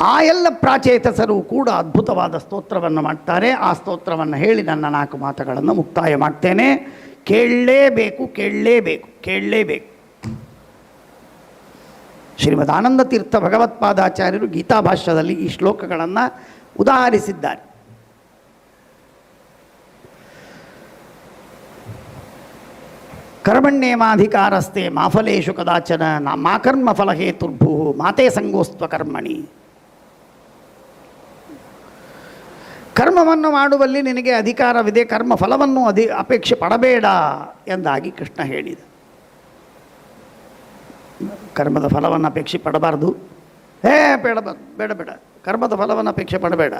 ಆ ಎಲ್ಲ ಪ್ರಾಚೇತಸರು ಕೂಡ ಅದ್ಭುತವಾದ ಸ್ತೋತ್ರವನ್ನು ಮಾಡ್ತಾರೆ. ಆ ಸ್ತೋತ್ರವನ್ನು ಹೇಳಿ ನನ್ನ ನಾಲ್ಕು ಮಾತುಗಳನ್ನು ಮುಕ್ತಾಯ ಮಾಡ್ತೇನೆ. ಕೇಳಲೇಬೇಕು ಕೇಳಲೇಬೇಕು ಕೇಳಲೇಬೇಕು. ಶ್ರೀಮದ್ ಆನಂದ ತೀರ್ಥ ಭಗವತ್ಪಾದಾಚಾರ್ಯರು ಗೀತಾಭಾಷ್ಯದಲ್ಲಿ ಈ ಶ್ಲೋಕಗಳನ್ನು ಉದಾಹರಿಸಿದ್ದಾರೆ. ಕರ್ಮಣ್ಯೇಮಾಧಿಕಾರಸ್ತೆ ಮಾಫಲೇಶು ಕದಾಚನ ನಾ ಮಾ ಕರ್ಮ ಫಲಹೇತುರ್ಭು ಮಾತೆ ಸಂಗೋಸ್ತ್ವ ಕರ್ಮಣಿ. ಕರ್ಮವನ್ನು ಮಾಡುವಲ್ಲಿ ನಿನಗೆ ಅಧಿಕಾರವಿದೆ ಕರ್ಮ ಫಲವನ್ನು ಅಧಿ ಅಪೇಕ್ಷೆ ಪಡಬೇಡ ಎಂದಾಗಿ ಕೃಷ್ಣ ಹೇಳಿದ. ಕರ್ಮದ ಫಲವನ್ನು ಅಪೇಕ್ಷೆ ಪಡಬಾರ್ದು. ಹೇ, ಬೇಡ ಬೇಡ ಬೇಡ ಕರ್ಮದ ಫಲವನ್ನು ಅಪೇಕ್ಷೆ ಪಡಬೇಡ.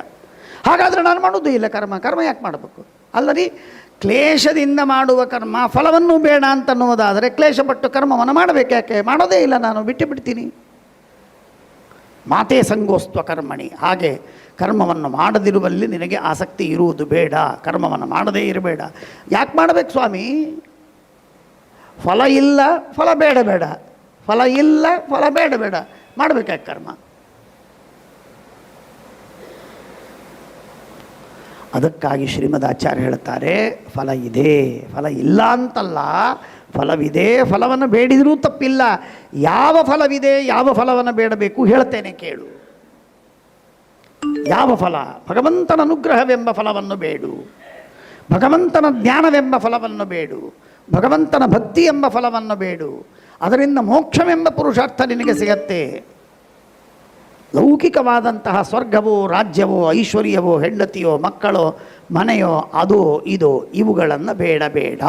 ಹಾಗಾದರೆ ನಾನು ಮಾಡೋದು ಇಲ್ಲ ಕರ್ಮ. ಕರ್ಮ ಯಾಕೆ ಮಾಡಬೇಕು? ಅಲ್ಲರಿ, ಕ್ಲೇಶದಿಂದ ಮಾಡುವ ಕರ್ಮ ಫಲವನ್ನು ಬೇಡ ಅಂತನ್ನುವುದಾದರೆ ಕ್ಲೇಶಪಟ್ಟು ಕರ್ಮವನ್ನು ಮಾಡಬೇಕು. ಯಾಕೆ? ಮಾಡೋದೇ ಇಲ್ಲ, ನಾನು ಬಿಟ್ಟು ಬಿಡ್ತೀನಿ. ಮಾತೇ ಸಂಗೋಸ್ತ್ವ ಕರ್ಮಣಿ. ಹಾಗೆ ಕರ್ಮವನ್ನು ಮಾಡದಿರುವಲ್ಲಿ ನಿನಗೆ ಆಸಕ್ತಿ ಇರುವುದು ಬೇಡ. ಕರ್ಮವನ್ನು ಮಾಡದೇ ಇರಬೇಡ. ಯಾಕೆ ಮಾಡಬೇಕು ಸ್ವಾಮಿ? ಫಲ ಇಲ್ಲ, ಫಲ ಬೇಡ ಬೇಡ. ಫಲ ಇಲ್ಲ, ಫಲ ಬೇಡ ಬೇಡ. ಮಾಡಬೇಕಾಗಿ ಕರ್ಮ? ಅದಕ್ಕಾಗಿ ಶ್ರೀಮದ್ ಆಚಾರ್ಯ ಹೇಳ್ತಾರೆ ಫಲ ಇದೆ. ಫಲ ಇಲ್ಲ ಅಂತಲ್ಲ ಫಲವಿದೆ, ಫಲವನ್ನು ಬೇಡಿದರೂ ತಪ್ಪಿಲ್ಲ. ಯಾವ ಫಲವಿದೆ, ಯಾವ ಫಲವನ್ನು ಬೇಡಬೇಕು ಹೇಳ್ತೇನೆ ಕೇಳು. ಯಾವ ಫಲ? ಭಗವಂತನ ಅನುಗ್ರಹವೆಂಬ ಫಲವನ್ನು ಬೇಡು. ಭಗವಂತನ ಜ್ಞಾನವೆಂಬ ಫಲವನ್ನು ಬೇಡು. ಭಗವಂತನ ಭಕ್ತಿ ಎಂಬ ಫಲವನ್ನು ಬೇಡು. ಅದರಿಂದ ಮೋಕ್ಷವೆಂಬ ಪುರುಷಾರ್ಥ ನಿನಗೆ ಸಿಗತ್ತೆ. ಲೌಕಿಕವಾದಂತಹ ಸ್ವರ್ಗವೋ, ರಾಜ್ಯವೋ, ಐಶ್ವರ್ಯವೋ, ಹೆಂಡತಿಯೋ, ಮಕ್ಕಳೋ, ಮನೆಯೋ, ಅದು ಇದು ಇವುಗಳನ್ನು ಬೇಡ.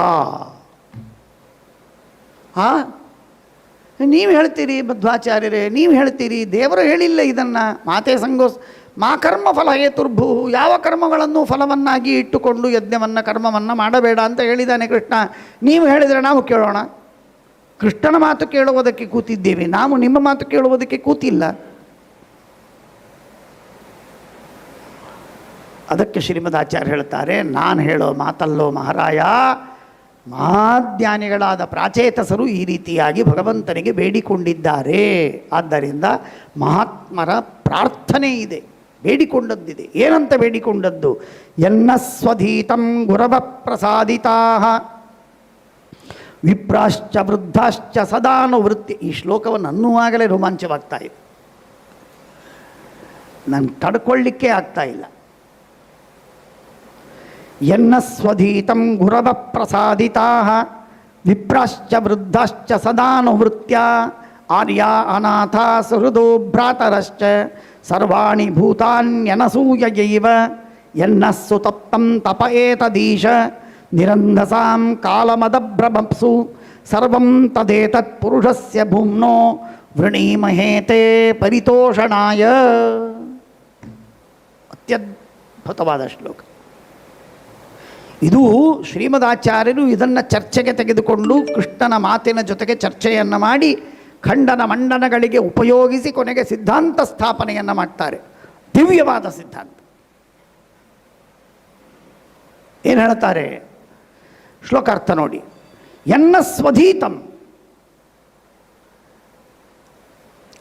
ಆ ನೀವು ಹೇಳ್ತೀರಿ ಮಧ್ವಾಚಾರ್ಯರೇ ನೀವು ಹೇಳ್ತೀರಿ, ದೇವರು ಹೇಳಿಲ್ಲ ಇದನ್ನು. ಮಾತೆ ಸಂಗೋಸ್ ಮಾ ಕರ್ಮ ಫಲ ಹೇತುರ್ಭು ಯಾವ ಕರ್ಮಗಳನ್ನು ಫಲವನ್ನಾಗಿ ಇಟ್ಟುಕೊಂಡು ಯಜ್ಞವನ್ನು, ಕರ್ಮವನ್ನು ಮಾಡಬೇಡ ಅಂತ ಹೇಳಿದ್ದಾನೆ ಕೃಷ್ಣ. ನೀವು ಹೇಳಿದರೆ ನಾವು ಕೇಳೋಣ. ಕೃಷ್ಣನ ಮಾತು ಕೇಳುವುದಕ್ಕೆ ಕೂತಿದ್ದೇವೆ, ನಾವು ನಿಮ್ಮ ಮಾತು ಕೇಳುವುದಕ್ಕೆ ಕೂತಿಲ್ಲ. ಅದಕ್ಕೆ ಶ್ರೀಮದ್ ಆಚಾರ್ಯ ಹೇಳ್ತಾರೆ, ನಾನು ಹೇಳೋ ಮಾತಲ್ಲೋ ಮಹಾರಾಯ ಮಹಾಜ್ಞಾನಿಗಳಾದ ಪ್ರಾಚೇತಸರು ಈ ರೀತಿಯಾಗಿ ಭಗವಂತನಿಗೆ ಬೇಡಿಕೊಂಡಿದ್ದಾರೆ. ಆದ್ದರಿಂದ ಮಹಾತ್ಮರ ಪ್ರಾರ್ಥನೆ ಇದೆ. ಬೇಡಿಕೊಂಡದ್ದಿದೆ. ಏನಂತ ಬೇಡಿಕೊಂಡದ್ದು? ಎನ್ನ ಸ್ವಧೀತಂ ಗುರವ ಪ್ರಸಾದಿತಾ ವಿಪ್ರಾಶ್ಚ ವೃದ್ಧಾಶ್ಚ ಸದಾನುವೃತ್ತಿ. ಈ ಶ್ಲೋಕವನ್ನು ಅನ್ನುವಾಗಲೇ ರೋಮಾಂಚವಾಗ್ತಾ ಇದೆ. ನಾನು ತಡ್ಕೊಳ್ಳಿಕ್ಕೆ ಆಗ್ತಾ ಇಲ್ಲ. ಎನ್ನ ಸ್ವಧೀತಂ ಗುರವ ಪ್ರಸಾದಿತಾ ವಿಪ್ರಾಶ್ಚ ವೃದ್ಧಾಶ್ಚ ಸದಾನುವೃತ್ಯ ಆರ್ಯ ಅನಾಥ ಸುಹೃದೋ ಭ್ರಾತರಶ್ಚ ಸರ್ವಾಣಿ ಭೂತಾನ್ಯನಸೂಯಯೈವ ಎನ್ನಸ್ಸು ತಪ್ತಂ ತಪ ಏತದೀಶ ನಿರಂಧಸಾಂ ಕಾಲಮದಭ್ರಮಪ್ಸು ಸರ್ವಂ ತದೇತತ್ ಪುರುಷಸ್ಯ ಭೂಮ್ನೋ ವೃಣೀಮಹೇತೆ ಪರಿತೋಷಣಾಯ ಅತ್ಯದ್ಭುತವಾದ ಶ್ಲೋಕ ಇದು ಶ್ರೀಮದಾಚಾರ್ಯರು ಇದನ್ನು ಚರ್ಚೆಗೆ ತೆಗೆದುಕೊಂಡು ಕೃಷ್ಣನ ಮಾತಿನ ಜೊತೆಗೆ ಚರ್ಚೆಯನ್ನು ಮಾಡಿ ಖಂಡನ ಮಂಡನಗಳಿಗೆ ಉಪಯೋಗಿಸಿ ಕೊನೆಗೆ ಸಿದ್ಧಾಂತ ಸ್ಥಾಪನೆಯನ್ನು ಮಾಡ್ತಾರೆ. ದಿವ್ಯವಾದ ಸಿದ್ಧಾಂತ. ಏನು ಹೇಳ್ತಾರೆ? ಶ್ಲೋಕಾರ್ಥ ನೋಡಿ. ಎನ್ನ ಸ್ವಧೀತಂ.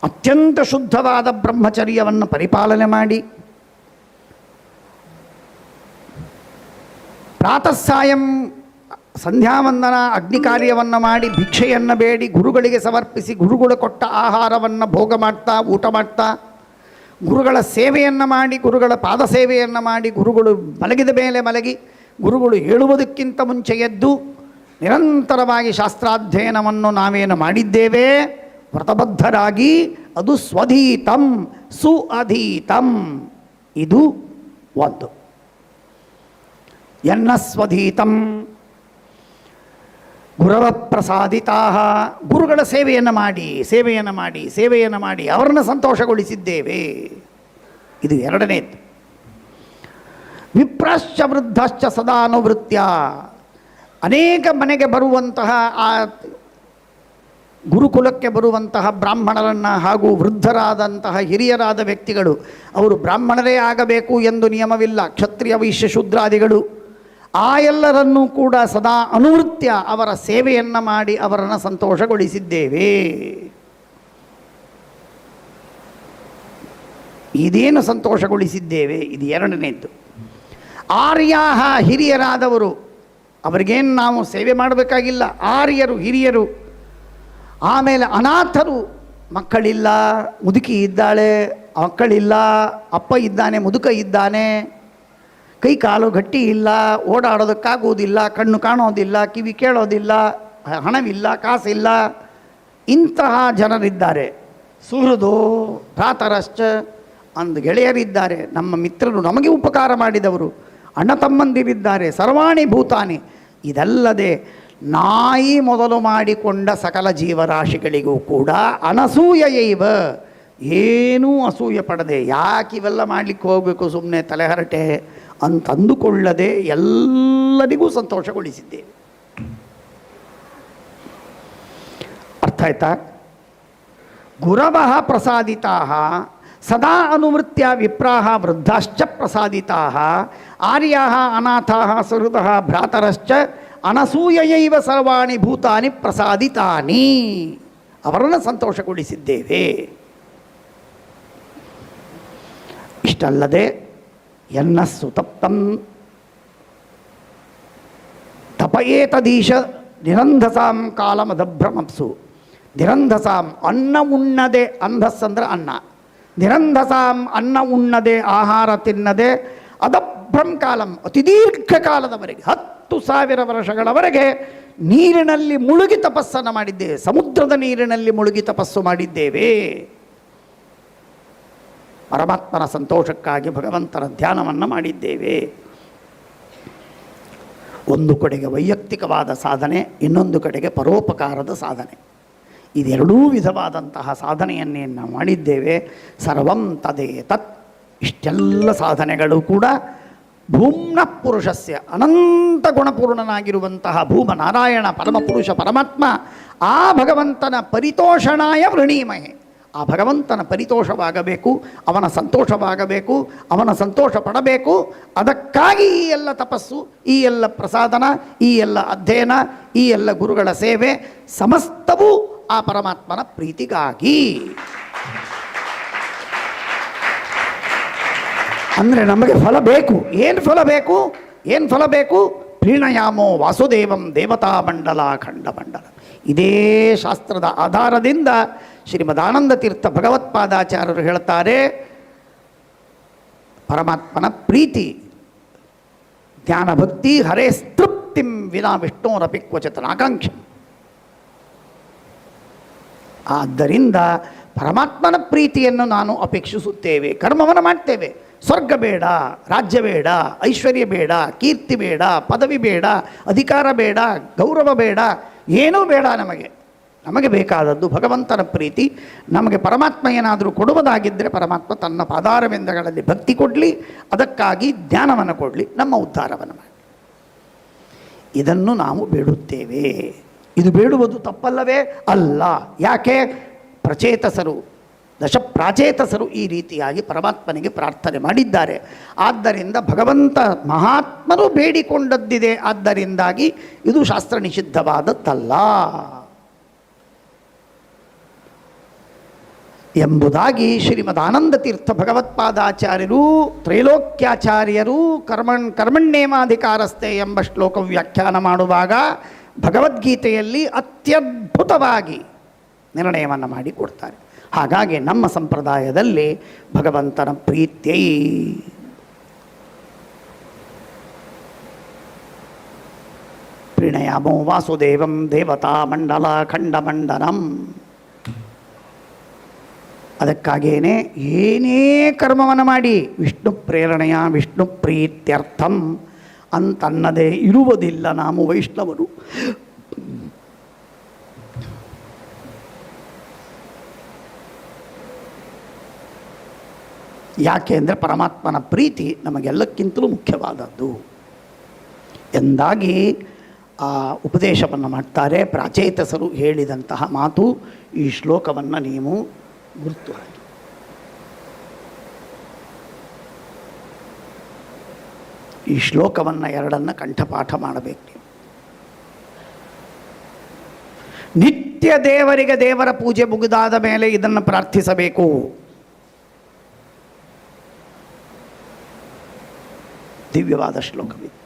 ಅತ್ಯಂತ ಶುದ್ಧವಾದ ಬ್ರಹ್ಮಚರ್ಯವನ್ನು ಪರಿಪಾಲನೆ ಮಾಡಿ. ಪ್ರಾತಃ ಸಾಯಂ ಸಂಧ್ಯಾವಂದನ ಅಗ್ನಿ ಕಾರ್ಯವನ್ನು ಮಾಡಿ ಭಿಕ್ಷೆಯನ್ನು ಬೇಡಿ ಗುರುಗಳಿಗೆ ಸಮರ್ಪಿಸಿ ಗುರುಗಳು ಕೊಟ್ಟ ಆಹಾರವನ್ನು ಭೋಗ ಮಾಡ್ತಾ ಊಟ ಮಾಡ್ತಾ ಗುರುಗಳ ಸೇವೆಯನ್ನು ಮಾಡಿ ಗುರುಗಳ ಪಾದ ಸೇವೆಯನ್ನು ಮಾಡಿ ಗುರುಗಳು ಮಲಗಿದ ಮೇಲೆ ಮಲಗಿ ಗುರುಗಳು ಹೇಳುವುದಕ್ಕಿಂತ ಮುಂಚೆ ಎದ್ದು ನಿರಂತರವಾಗಿ ಶಾಸ್ತ್ರಾಧ್ಯಯನವನ್ನು ನಾವೇನು ಮಾಡಿದ್ದೇವೆ? ವ್ರತಬದ್ಧರಾಗಿ ಅದು ಸ್ವಧೀತಂ ಸುಅಧೀತಂ. ಇದು ಒಂದು. ಎನ್ನ ಸ್ವಧೀತಂ. ಗುರವ ಪ್ರಸಾದಿತಾ ಗುರುಗಳ ಸೇವೆಯನ್ನು ಮಾಡಿ ಸೇವೆಯನ್ನು ಮಾಡಿ ಸೇವೆಯನ್ನು ಮಾಡಿ ಅವರನ್ನು ಸಂತೋಷಗೊಳಿಸಿದ್ದೇವೆ. ಇದು ಎರಡನೇದು ವಿಪ್ರಾಶ್ಚ ವೃದ್ಧಶ್ಚ ಸದಾನುವೃತ್ಯ. ಅನೇಕ ಮನೆಗೆ ಬರುವಂತಹ ಆ ಗುರುಕುಲಕ್ಕೆ ಬರುವಂತಹ ಬ್ರಾಹ್ಮಣರನ್ನು ಹಾಗೂ ವೃದ್ಧರಾದಂತಹ ಹಿರಿಯರಾದ ವ್ಯಕ್ತಿಗಳು, ಅವರು ಬ್ರಾಹ್ಮಣರೇ ಆಗಬೇಕು ಎಂದು ನಿಯಮವಿಲ್ಲ. ಕ್ಷತ್ರಿಯ, ವೈಶ್ಯ, ಶೂದ್ರಾದಿಗಳು ಆ ಎಲ್ಲರನ್ನೂ ಕೂಡ ಸದಾ ಅನುವೃತ್ಯ ಅವರ ಸೇವೆಯನ್ನು ಮಾಡಿ ಅವರನ್ನು ಸಂತೋಷಗೊಳಿಸಿದ್ದೇವೆ. ಇದೇನು ಸಂತೋಷಗೊಳಿಸಿದ್ದೇವೆ? ಇದು ಎರಡನೇದ್ದು. ಆರ್ಯಾಹ ಹಿರಿಯರಾದವರು, ಅವರಿಗೇನು ನಾವು ಸೇವೆ ಮಾಡಬೇಕಾಗಿಲ್ಲ? ಆರ್ಯರು, ಹಿರಿಯರು, ಆಮೇಲೆ ಅನಾಥರು, ಮಕ್ಕಳಿಲ್ಲ, ಮುದುಕಿ ಇದ್ದಾಳೆ, ಮಕ್ಕಳಿಲ್ಲ, ಅಪ್ಪ ಇದ್ದಾನೆ, ಮುದುಕ ಇದ್ದಾನೆ ಕೈ ಕಾಲು ಗಟ್ಟಿ ಇಲ್ಲ, ಓಡಾಡೋದಕ್ಕಾಗುವುದಿಲ್ಲ, ಕಣ್ಣು ಕಾಣೋದಿಲ್ಲ, ಕಿವಿ ಕೇಳೋದಿಲ್ಲ, ಹಣವಿಲ್ಲ, ಕಾಸಿಲ್ಲ. ಇಂತಹ ಜನರಿದ್ದಾರೆ. ಸುಹೃದು ಭ್ರಾತರಶ್ಚ ಅಂದು ಗೆಳೆಯರಿದ್ದಾರೆ. ನಮ್ಮ ಮಿತ್ರರು ನಮಗೆ ಉಪಕಾರ ಮಾಡಿದವರು. ಅಣ್ಣ ತಮ್ಮಂದಿರಿದ್ದಾರೆ. ಸರ್ವಾಣಿ ಭೂತಾನಿ. ಇದಲ್ಲದೆ ನಾಯಿ ಮೊದಲು ಮಾಡಿಕೊಂಡ ಸಕಲ ಜೀವರಾಶಿಗಳಿಗೂ ಕೂಡ ಅನಸೂಯೈವ ಏನೂ ಅಸೂಯೆ ಪಡದೆ. ಯಾಕೆ ಇವೆಲ್ಲ ಮಾಡಲಿಕ್ಕೆ ಹೋಗಬೇಕು ಸುಮ್ಮನೆ ತಲೆಹರಟೆ ಅಂತಂದುಕೊಳ್ಳದೆ ಎಲ್ಲರಿಗೂ ಸಂತೋಷಗೊಳಿಸಿದ್ದೇವೆ ಅರ್ಥ ಆಯ್ತಾ? ಗುರವಃ ಪ್ರಸಾದಿತಾ, ಸದಾ ಅನುವೃತ್ಯ ವಿಪ್ರಾಹ ವೃದ್ಧಾಶ್ಚ ಪ್ರಸಾದಿತಾ, ಆರ್ಯಾಹ ಅನಾಥಾ ಸಹೃದ ಭ್ರಾತರಶ್ಚ ಅನಸೂಯೈವ ಸರ್ವಾಣಿ ಭೂತಾನಿ ಪ್ರಸಾದಿತಾನಿ. ಅವರನ್ನು ಸಂತೋಷಗೊಳಿಸಿದ್ದೇವೆ. ಇಷ್ಟಲ್ಲದೆ ಎನ್ನ ಸುತಪ್ತಂ ತಪಯೇತದೀಶ ನಿರಂಧಸಾಂ ಕಾಲಮದಭ್ರಮಪ್ಸು. ನಿರಂಧಸಾಂ ಅನ್ನ ಉಣ್ಣದೆ ಅಂಧಸ್ ಅಂದ್ರೆ ಅನ್ನ. ನಿರಂಧಸಾಂ ಅನ್ನ ಉಣ್ಣದೆ ಆಹಾರ ತಿನ್ನದೆ ಅದಭ್ರಂ ಕಾಲಂ ಅತಿ ದೀರ್ಘ ಕಾಲದವರೆಗೆ, ಹತ್ತು ಸಾವಿರ ವರ್ಷಗಳವರೆಗೆ ನೀರಿನಲ್ಲಿ ಮುಳುಗಿ ತಪಸ್ಸನ್ನು ಮಾಡಿದ್ದೇವೆ, ಸಮುದ್ರದ ನೀರಿನಲ್ಲಿ ಮುಳುಗಿ ತಪಸ್ಸು ಮಾಡಿದ್ದೇವೆ. ಪರಮಾತ್ಮನ ಸಂತೋಷಕ್ಕಾಗಿ ಭಗವಂತನ ಧ್ಯಾನವನ್ನು ಮಾಡಿದ್ದೇವೆ. ಒಂದು ಕಡೆಗೆ ವೈಯಕ್ತಿಕವಾದ ಸಾಧನೆ, ಇನ್ನೊಂದು ಕಡೆಗೆ ಪರೋಪಕಾರದ ಸಾಧನೆ. ಇದೆರಡೂ ವಿಧವಾದಂತಹ ಸಾಧನೆಯನ್ನೇ ನಾವು ಮಾಡಿದ್ದೇವೆ. ಸರ್ವಂ ತದೇ ತತ್ ಇಷ್ಟೆಲ್ಲ ಸಾಧನೆಗಳು ಕೂಡ ಭೂಮ್ನ ಪುರುಷಸ್ಯ, ಅನಂತ ಗುಣಪೂರ್ಣನಾಗಿರುವಂತಹ ಭೂಮ ನಾರಾಯಣ ಪರಮಪುರುಷ ಪರಮಾತ್ಮ, ಆ ಭಗವಂತನ ಪರಿತೋಷಣಾಯ ವೃಣೀಮಯೇ ಆ ಭಗವಂತನ ಪರಿತೋಷವಾಗಬೇಕು, ಅವನ ಸಂತೋಷವಾಗಬೇಕು, ಅವನ ಸಂತೋಷ ಪಡಬೇಕು ಅದಕ್ಕಾಗಿ ಈ ಎಲ್ಲ ತಪಸ್ಸು, ಈ ಎಲ್ಲ ಪ್ರಸಾದನ, ಈ ಎಲ್ಲ ಅಧ್ಯಯನ, ಈ ಎಲ್ಲ ಗುರುಗಳ ಸೇವೆ ಸಮಸ್ತವೂ ಆ ಪರಮಾತ್ಮನ ಪ್ರೀತಿಗಾಗಿ. ಅಂದರೆ ನಮಗೆ ಫಲ ಬೇಕು. ಏನು ಫಲ ಬೇಕು? ಏನು ಫಲ ಬೇಕು? ಪ್ರೀಣಯಾಮೋ ವಾಸುದೇವಂ ದೇವತಾ ಮಂಡಲ ಖಂಡ ಮಂಡಲ ಇದೇ ಶಾಸ್ತ್ರದ ಆಧಾರದಿಂದ ಶ್ರೀಮದಾನಂದ ತೀರ್ಥ ಭಗವತ್ಪಾದಾಚಾರ್ಯರು ಹೇಳ್ತಾರೆ, ಪರಮಾತ್ಮನ ಪ್ರೀತಿ ಧ್ಯಾನ ಭಕ್ತಿ ಹರೇ ತೃಪ್ತಿಂ ವಿನಾ ವಿಷ್ಣುರಪಿ ಕ್ವಚಿತನ ಆಕಾಂಕ್ಷೆ. ಆದ್ದರಿಂದ ಪರಮಾತ್ಮನ ಪ್ರೀತಿಯನ್ನು ನಾನು ಅಪೇಕ್ಷಿಸುತ್ತೇವೆ, ಕರ್ಮವನ್ನು ಮಾಡ್ತೇವೆ. ಸ್ವರ್ಗ ಬೇಡ, ರಾಜ್ಯ ಬೇಡ, ಐಶ್ವರ್ಯ ಬೇಡ, ಕೀರ್ತಿ ಬೇಡ, ಪದವಿ ಬೇಡ, ಅಧಿಕಾರ ಬೇಡ, ಗೌರವ ಬೇಡ ಏನೂ ಬೇಡ ನಮಗೆ. ನಮಗೆ ಬೇಕಾದದ್ದು ಭಗವಂತನ ಪ್ರೀತಿ, ನಮಗೆ ಪರಮಾತ್ಮ ಏನಾದರೂ ಕೊಡುವುದಾಗಿದ್ದರೆ ಪರಮಾತ್ಮ ತನ್ನ ಪಾದಾರವಿಂದಗಳಲ್ಲಿ ಭಕ್ತಿ ಕೊಡಲಿ, ಅದಕ್ಕಾಗಿ ಜ್ಞಾನವನ್ನು ಕೊಡಲಿ, ನಮ್ಮ ಉದ್ಧಾರವನ್ನು ಮಾಡಿ ಇದನ್ನು ನಾವು ಬೇಡುತ್ತೇವೆ. ಇದು ಬೇಡುವುದು ತಪ್ಪಲ್ಲವೇ? ಅಲ್ಲ. ಯಾಕೆ? ಪ್ರಚೇತಸರು ದಶ ಪ್ರಾಚೇತಸರು ಈ ರೀತಿಯಾಗಿ ಪರಮಾತ್ಮನಿಗೆ ಪ್ರಾರ್ಥನೆ ಮಾಡಿದ್ದಾರೆ. ಆದ್ದರಿಂದ ಭಗವಂತ ಮಹಾತ್ಮರು ಬೇಡಿಕೊಂಡದ್ದಿದೆ. ಆದ್ದರಿಂದಾಗಿ ಇದು ಶಾಸ್ತ್ರ ನಿಷಿದ್ಧವಾದದ್ದಲ್ಲ. ಎಂಬುದಾಗಿ ಶ್ರೀಮದ್ ಆನಂದ ತೀರ್ಥ ಭಗವತ್ಪಾದಾಚಾರ್ಯರು, ತ್ರೈಲೋಕ್ಯಾಚಾರ್ಯರು, ಕರ್ಮಣ್, ಕರ್ಮಣ್ಯೇಮಾಧಿಕಾರಸ್ಥೆ ಎಂಬ ಶ್ಲೋಕ ವ್ಯಾಖ್ಯಾನ ಮಾಡುವಾಗ ಭಗವದ್ಗೀತೆಯಲ್ಲಿ ಅತ್ಯದ್ಭುತವಾಗಿ ನಿರ್ಣಯವನ್ನು ಮಾಡಿ ಕೊಡ್ತಾರೆ ಹಾಗಾಗಿ ನಮ್ಮ ಸಂಪ್ರದಾಯದಲ್ಲಿ ಭಗವಂತನ ಪ್ರೀತ್ಯೈ. ಪ್ರಣಯಾಮೋ ವಾಸುದೇವಂ ದೇವತಾ ಮಂಡಲ ಖಂಡಮಂಡನಂ ಅದಕ್ಕಾಗೇನೆ ಏನೇ ಕರ್ಮವನ್ನು ಮಾಡಿ ವಿಷ್ಣು ಪ್ರೇರಣೆಯ ವಿಷ್ಣು ಪ್ರೀತ್ಯರ್ಥಂ ಅಂತನ್ನದೇ ಇರುವುದಿಲ್ಲ ನಾವು ವೈಷ್ಣವರು. ಯಾಕೆ ಅಂದರೆ ಪರಮಾತ್ಮನ ಪ್ರೀತಿ ನಮಗೆಲ್ಲಕ್ಕಿಂತಲೂ ಮುಖ್ಯವಾದದ್ದು. ಎಂದಾಗಿ ಆ ಉಪದೇಶವನ್ನು ಮಾಡ್ತಾರೆ ಪ್ರಾಚೇತಸರು ಹೇಳಿದಂತಹ ಮಾತು ಈ ಶ್ಲೋಕವನ್ನು ನೀವು ಗುರುತು ಹಾಕಿ ಈ ಶ್ಲೋಕವನ್ನು ಎರಡನ್ನು ಕಂಠಪಾಠ ಮಾಡಬೇಕು ನೀವು. ನಿತ್ಯ ದೇವರಿಗೆ ದೇವರ ಪೂಜೆ ಮುಗಿದಾದ ಮೇಲೆ ಇದನ್ನು ಪ್ರಾರ್ಥಿಸಬೇಕು. ದಿವ್ಯವಾದ ಶ್ಲೋಕವಿದೆ